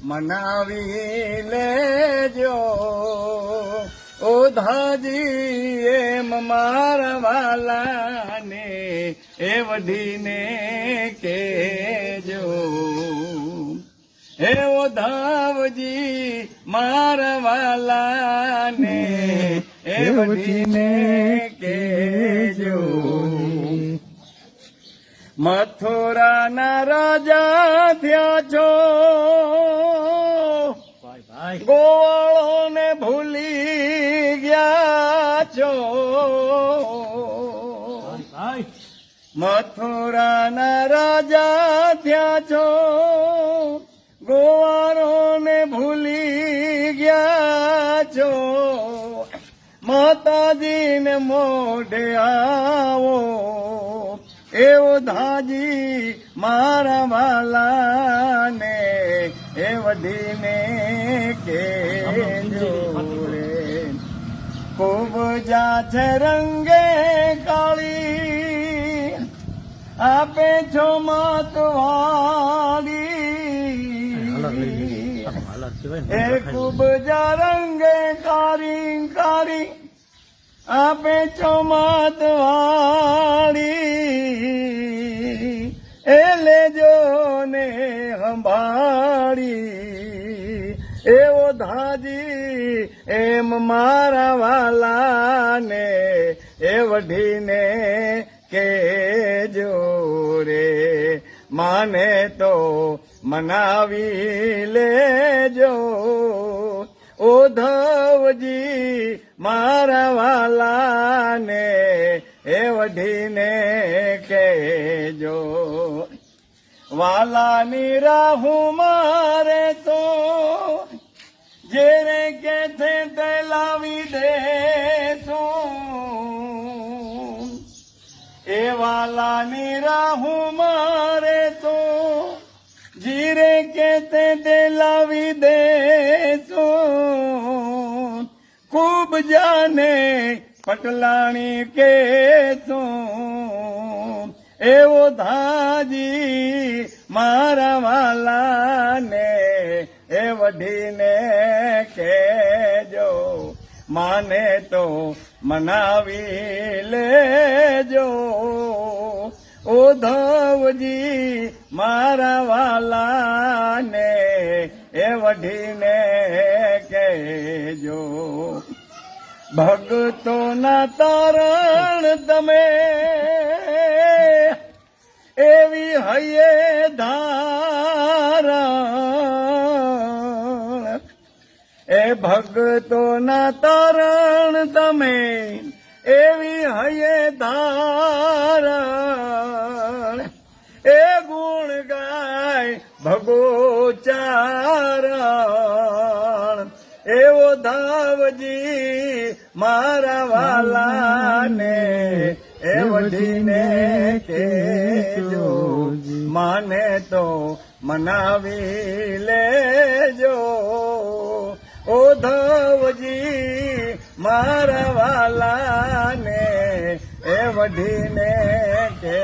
મનાવી લેજો. ઓધાજી એમ મારા વાલાને એ વઢીને કેજો હે ઓધાવજી મારા વાલાને એ વઢીને કેજો મથુરાના રાજા થયા છો. ગોવાળોને ભૂલી ગયા છો. મથુરાના રાજા થયા છો. ગોવાળોને ભૂલી ગયા છો. માતાજીને મોઢે આવો. એવો ધાજી મારા વાલાને એ વઢીને કે ખૂબ જા છે રંગે કાળી આપે છો માતવાળી એ ખૂબ જા રંગે કારી કારી આપે છો માતવાળી એવો ધાજી એમ મારા વાલાને, એ વઢીને કેજો રે. માને તો મનાવી લેજો. ઓધવજી મારા વાલાને, એ વઢીને કહેજો વાલાની રાહુ મારે તો જેને કે છે તે લાવી દેશું. એવા વાલાની રાહું મારે તો જીરે કે તે તે લાવી દેશું. ખૂબ જાને પટલાણી કે તું એવો ધાજી મારા વાલાને વઢીને કેજો માને તો મનાવી લેજો. ઓધવજી મારા વાલાને એ વઢીને કહેજો. ભક્તોના તારણ તમે એવી હૈયે એ ભગતોના તારણ તમે એવી હૈયે ધારણ. એ ગુણ ગાય ભગો ચારણ એવો ધાવજી મારા વાલાને એ વઢીને કેજો. માને તો મનાવી લેજો. ઓ ધવજી મારા વાલાને એ વઢીને કે